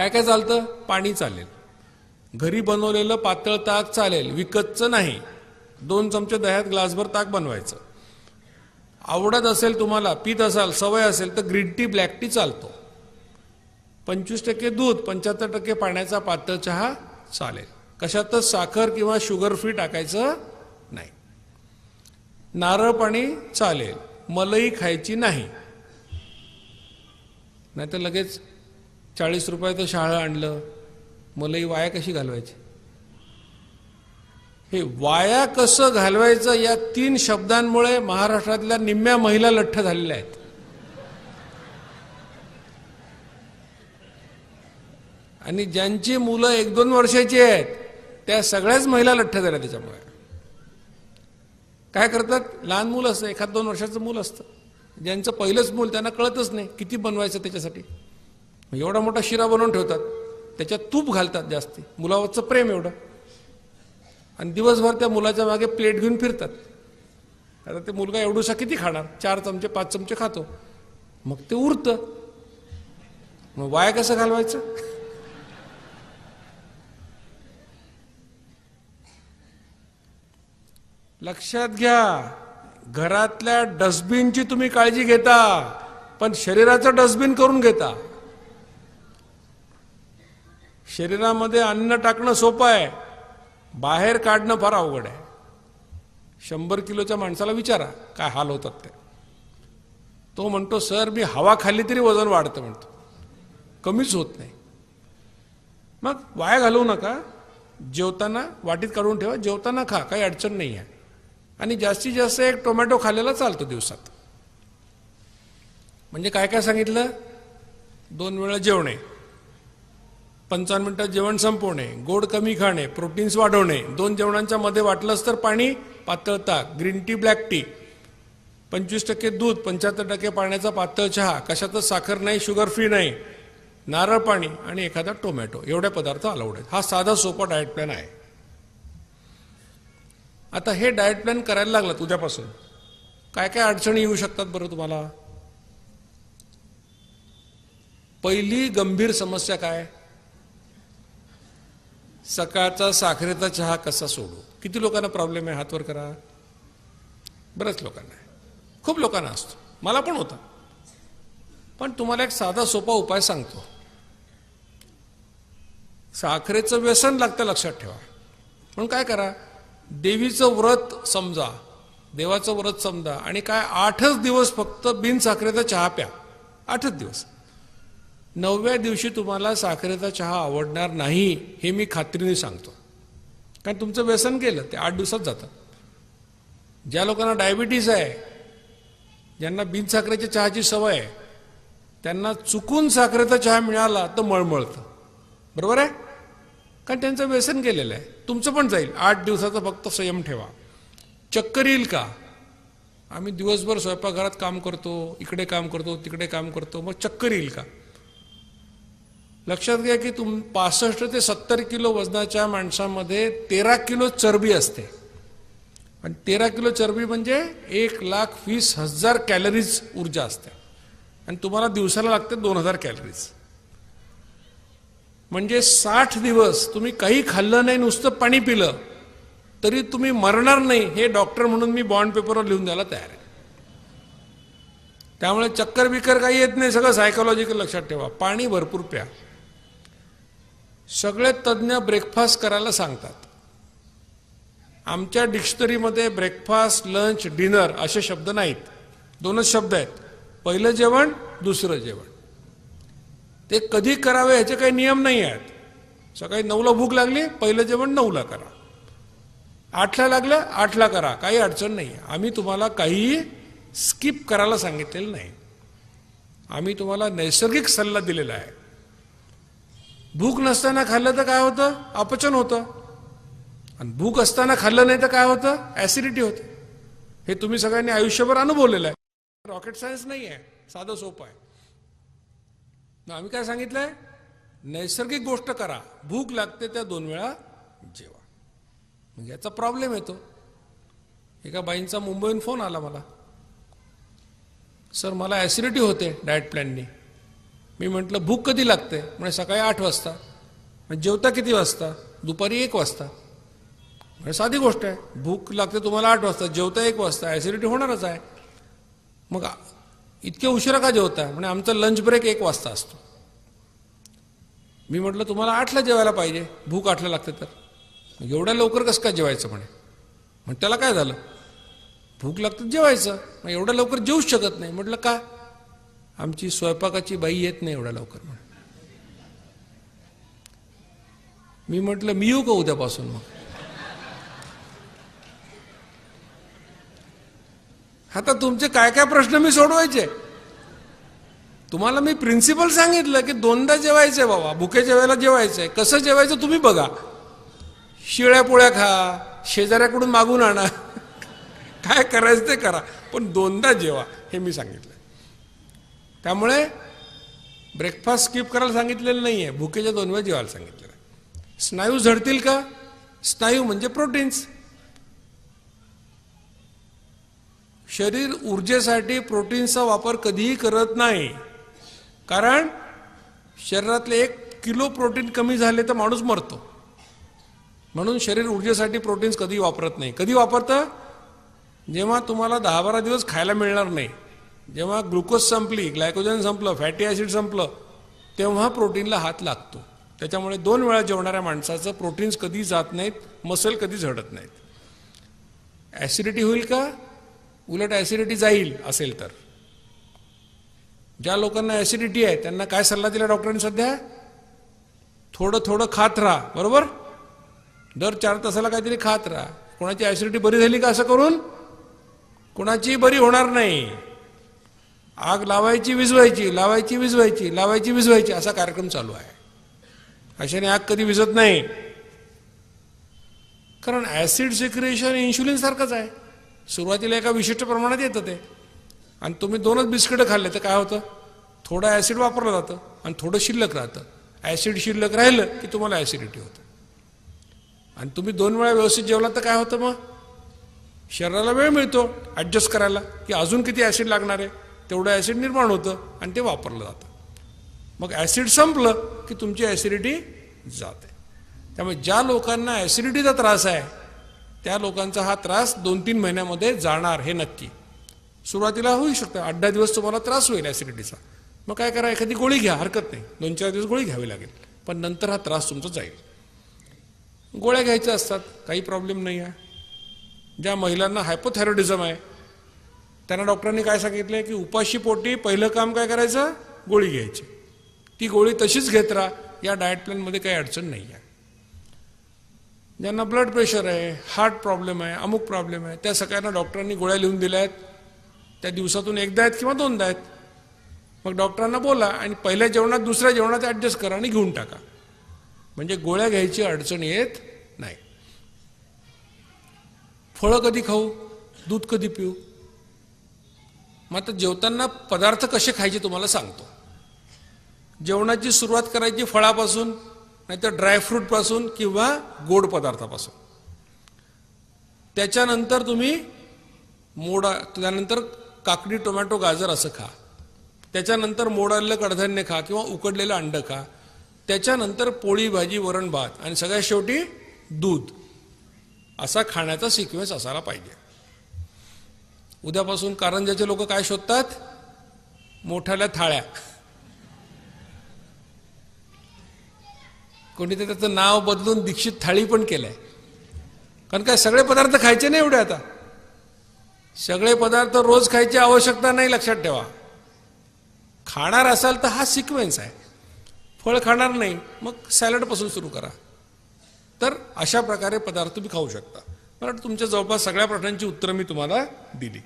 काय काय चालतं? पाणी चालेल. घरी बनवलेलं पातळ ताक चालेल विकतचं नाही. दोन चमचे दह्यात ग्लासभर ताक बनवायचं. आवडत असेल तुम्हाला पीत असाल सवय असेल तर ग्रीन टी ब्लॅक टी चालतो. पंचवीस टक्के दूध पंच्याहत्तर टक्के पाण्याचा पातळ चहा चालेल. कशातच साखर किंवा शुगर फ्री टाकायचं नाही. नारळ पाणी चालेल. मलई खायची नाही. नाहीतर लगेच चाळीस रुपयाचं शाळं आणलं. मलई वाया कशी घालवायची? हे वाया कसं घालवायचं या तीन शब्दांमुळे महाराष्ट्रातल्या निम्म्या महिला लठ्ठ झालेल्या आहेत. आणि ज्यांची मुलं एक दोन वर्षाची आहेत त्या सगळ्याच महिला लठ्ठ झाल्या त्याच्यामुळे. काय करतात? लहान मुलं असतं एखाद दोन वर्षाचं मूल असतं. ज्यांचं पहिलंच मूल त्यांना कळतच नाही किती बनवायचं त्याच्यासाठी. मग एवढा मोठा शिरा बनवून ठेवतात त्याच्यात तूप घालतात जास्ती. मुलावरचं प्रेम एवढं. आणि दिवसभर त्या मुलाच्या मागे प्लेट घेऊन फिरतात. आता ते मुलगा एवढूसा किती खाणार? चार चमचे पाच चमचे खातो. मग ते उरतं. मग वाया कसं घालवायचं? लक्षात घ्या घरातल्या डस्टबिनची तुम्ही काळजी घेता पण शरीराचं डस्टबिन करून घेता. शरीरामध्ये अन्न टाकणं सोपं आहे. बाहेर काढणं फार अवघड आहे. शंभर किलोच्या माणसाला विचारा काय हाल होतात ते. तो म्हणतो सर मी हवा खाल्ली तरी वजन वाढतं म्हणतो. कमीच होत नाही. मग वाया घालवू नका. जेवताना वाटीत काढून ठेवा. जेवताना खा काही अडचण नाही आहे. आणि जास्तीत जास्त एक टोमॅटो खाल्लेला चालतो दिवसात. म्हणजे काय काय सांगितलं? दोन वेळा जेवणे. पंचावन्न मिनिटात जेवण संपवणे गोड कमी खाणे प्रोटीन्स वाढवणे दोन जेवणांच्या मध्ये वाटलंच तर पाणी पातळ ताक ग्रीन टी ब्लॅक टी. पंचवीस टक्के दूध पंच्याहत्तर टक्के पाण्याचा पातळ चहा कशातच साखर नाही शुगर फ्री नाही. नारळ पाणी आणि एखादा टोमॅटो एवढे पदार्थ अलाउड आहेत. हा साधा सोपा डाएट प्लॅन आहे. आता हे डाएट प्लॅन करायला लागलं उद्यापासून. काय काय अडचणी येऊ शकतात बरं तुम्हाला? पहिली गंभीर समस्या काय? सकाळचा साखरेचा चहा कसा सोडू? किती लोकांना प्रॉब्लेम आहे? हातवर करा. बऱ्याच लोकांना आहे. खूप लोकांना असतो. मला पण होता. पण तुम्हाला एक साधा सोपा उपाय सांगतो. साखरेचं व्यसन लागतं लक्षात ठेवा. म्हणून काय करा? देवीचं व्रत समजा. देवाचं व्रत समजा. आणि काय आठच दिवस फक्त बिनसाखरेचा चहा प्या. आठच दिवस. नवव्या दिवशी तुम्हाला साखरेचा चहा आवडणार नाही हे मी खात्रीने सांगतो. कारण तुमचं व्यसन केलं ते आठ दिवसात जातं ज्या लोकांना डायबिटीस आहे ज्यांना बिन साखरेच्या चहाची सवय आहे त्यांना चुकून साखरेचा चहा मिळाला तर मळमळतं. बरोबर आहे? कारण त्यांचं व्यसन केलेलं आहे. तुमचं पण जाईल. आठ दिवसाचा फक्त संयम ठेवा. चक्कर येईल का? आम्ही दिवसभर स्वयंपाकघरात काम करतो इकडे काम करतो तिकडे काम करतो. मग चक्कर येईल का? लक्षात घ्या की तुम पासष्ट ते सत्तर किलो वजनाच्या माणसामध्ये तेरा किलो चरबी असते. आणि तेरा किलो चरबी म्हणजे एक लाख वीस हजार कॅलरीज ऊर्जा असते. आणि तुम्हाला दिवसाला लागते दोन हजार कॅलरीज. म्हणजे साठ दिवस तुम्ही काही खाल्लं नाही नुसतं पाणी पिलं तरी तुम्ही मरणार नाही हे डॉक्टर म्हणून मी बॉन्ड पेपरवर लिहून द्यायला तयार आहे. त्यामुळे चक्कर बिक्कर काही येत नाही सगळं सायकोलॉजिकल लक्षात ठेवा. पाणी भरपूर प्या. सगळे तज्ज्ञ ब्रेकफास्ट करायला सांगतात. आमच्या डिक्शनरीमध्ये ब्रेकफास्ट लंच डिनर असे शब्द नाहीत. दोनच शब्द आहेत. पहिलं जेवण दुसरं जेवण. ते कधी करावे ह्याचे काही नियम नाही आहेत. सकाळी नऊला भूक लागली पहिलं जेवण नऊला करा. आठला लागलं आठला करा. काही अडचण नाही. आम्ही तुम्हाला काहीही स्किप करायला सांगितलेलं नाही. आम्ही तुम्हाला नैसर्गिक सल्ला दिलेला आहे. भूक नसताना खाल्लं तर काय होतं? अपचन होतं. आणि भूक असताना खाल्लं नाही तर काय होतं? ऍसिडिटी होते. हे तुम्ही सगळ्यांनी आयुष्यभर अनुभवलेलं आहे. रॉकेट सायन्स नाही आहे. साधं सोपं आहे. मग आम्ही काय सांगितलंय? नैसर्गिक गोष्ट करा. भूक लागते त्या दोन वेळा जेवा. मग याचा प्रॉब्लेम येतो. एका बाईंचा मुंबईहून फोन आला मला. सर मला ॲसिडिटी होते डाएट प्लॅननी मी म्हटलं भूक कधी लागते? म्हणजे सकाळी आठ वाजता. जेवता किती वाजता? दुपारी एक वाजता. म्हणजे साधी गोष्ट आहे. भूक लागते तुम्हाला आठ वाजता जेवता एक वाजता ॲसिडिटी होणारच आहे. मग इतक्या इतके उशिरा का जेवता म्हणजे आमचा लंच ब्रेक एक वाजता असतो. मी म्हटलं तुम्हाला आठला जेवायला पाहिजे. भूक आठला लागते तर. एवढ्या लवकर कसं काय जेवायचं? म्हणे. मग त्याला काय झालं? भूक लागतं जेवायचं. मग एवढ्या लवकर जेवूच शकत नाही. म्हटलं का? आमची स्वयंपाकाची बाई येत नाही एवढ्या लवकर म्हणे मी म्हटलं मी येऊ का उद्यापासून मग? आता तुमचे काय काय प्रश्न मी सोडवायचे? तुम्हाला मी प्रिन्सिपल सांगितलं की दोनदा जेवायचंय बाबा भुकेच्या वेळेला जेवायचंय. कसं जेवायचं तुम्ही बघा. शिळ्या पोळ्या खा शेजाऱ्याकडून मागून आणा. काय करायचं ते करा पण दोनदा जेवा हे मी सांगितलं. त्यामुळे ब्रेकफास्ट स्किप करायला सांगितलेलं नाही आहे भुकेच्या दोन वेळा जेवायला सांगितलेलं आहे. स्नायू झडतील का? स्नायू म्हणजे प्रोटीन्स शरीर ऊर्जेसाठी प्रोटीन्सचा वापर कधीही करत नाही. कारण शरीरातले एक किलो प्रोटीन कमी झाले तर माणूस मरतो. म्हणून शरीर ऊर्जेसाठी प्रोटीन्स कधी वापरत नाही. कधी वापरतं? जेव्हा तुम्हाला दहा बारा दिवस खायला मिळणार नाही. जेव्हा ग्लुकोज संपली ग्लायकोजन संपलं फॅटी ॲसिड संपलं तेव्हा प्रोटीनला हात लागतो. त्याच्यामुळे दोन वेळा जेवणाऱ्या माणसाचं प्रोटीन्स कधी जात नाहीत मसल कधी झडत नाहीत. ॲसिडिटी होईल का? उलट ॲसिडिटी जाईल असेल तर. ज्या लोकांना ॲसिडिटी आहे त्यांना काय सल्ला दिला डॉक्टरांनी सध्या? थोडं थोडं खात राहा बरोबर? दर चार तासाला काहीतरी खात राहा. कोणाची ॲसिडिटी बरी झाली का असं करून? कोणाची बरी होणार नाही. आग लावायची विझवायची लावायची विजवायची लावायची विजवायची असा कार्यक्रम चालू आहे. अशाने आग कधी विझत नाही. कारण ॲसिड सिक्रिएशन इन्शुलिन सारखंच आहे. सुरुवातीला एका विशिष्ट प्रमाणात येतं ते. आणि तुम्ही दोनच बिस्किटं खाल्ले तर काय होतं? थोडं ॲसिड वापरलं जातं आणि थोडं शिल्लक राहतं. ॲसिड शिल्लक राहिलं की तुम्हाला ॲसिडिटी होतं. आणि तुम्ही दोन वेळा व्यवस्थित जेवला तर काय होतं मग? शरीराला वेळ मिळतो ॲडजस्ट करायला की अजून किती ॲसिड लागणार आहे? तेवढं ॲसिड निर्माण होतं आणि ते वापरलं जातं. मग ॲसिड संपलं की तुमची ॲसिडिटी जाते. त्यामुळे ज्या लोकांना ॲसिडिटीचा त्रास आहे त्या लोकांचा हा त्रास दोन तीन महिन्यामध्ये जाणार हे नक्की. सुरुवातीला होऊ शकतं. आठ दहा दिवस तुम्हाला त्रास होईल ॲसिडिटीचा मग काय करा एखादी गोळी घ्या. हरकत नाही. दोन चार दिवस गोळी घ्यावी लागेल. पण नंतर हा त्रास तुमचा जाईल. गोळ्या घ्यायच्या असतात. काही प्रॉब्लेम नाही आहे ज्या महिलांना हायपोथायरॉइडिझम आहे त्यांना डॉक्टरांनी काय सांगितलं? की उपाशी पोटी पहिलं काम काय करायचं? गोळी घ्यायची. ती गोळी तशीच घेत राहा. या डाएट प्लॅनमध्ये काही अडचण नाही आहे. ज्यांना ब्लड प्रेशर आहे हार्ट प्रॉब्लेम आहे अमुक प्रॉब्लेम आहे त्या सगळ्यांना डॉक्टरांनी गोळ्या लिहून दिल्या आहेत. त्या दिवसातून एकदा आहेत किंवा दोनदा आहेत. मग डॉक्टरांना बोला आणि पहिल्या जेवणात दुसऱ्या जेवणात ॲडजस्ट करा आणि घेऊन टाका. म्हणजे गोळ्या घ्यायची अडचण येत नाही. फळं कधी खाऊ? दूध कधी पिऊ? मग आता जेवताना पदार्थ कसे खायचे तुम्हाला सांगतो. जेवणाची सुरुवात करायची फळापासून नाहीतर ड्रायफ्रूटपासून किंवा गोड पदार्थापासून. त्याच्यानंतर तुम्ही मोडा त्यानंतर काकडी टोमॅटो गाजर असं खा. त्याच्यानंतर मोडालेलं कडधान्य खा किंवा उकडलेलं अंड खा. त्याच्यानंतर पोळी भाजी वरण भात आणि सगळ्यात शेवटी दूध. असा खाण्याचा सिक्वेन्स असायला पाहिजे. उद्यापासून कारंजाचे लोक काय शोधतात? मोठ्याल्या थाळ्या. कोणी तर त्याचं नाव बदलून दीक्षित थाळी पण केलंय. कारण काय सगळे पदार्थ खायचे नाही एवढे आता. सगळे पदार्थ रोज खायची आवश्यकता नाही लक्षात ठेवा. खाणार असाल तर हा सिक्वेन्स आहे. फळ खाणार नाही मग सॅलडपासून सुरू करा. तर अशा प्रकारे पदार्थ तुम्ही खाऊ शकता. मला वाटतं तुमच्या जवळपास सगळ्या प्रश्नांची उत्तरं मी तुम्हाला दिली.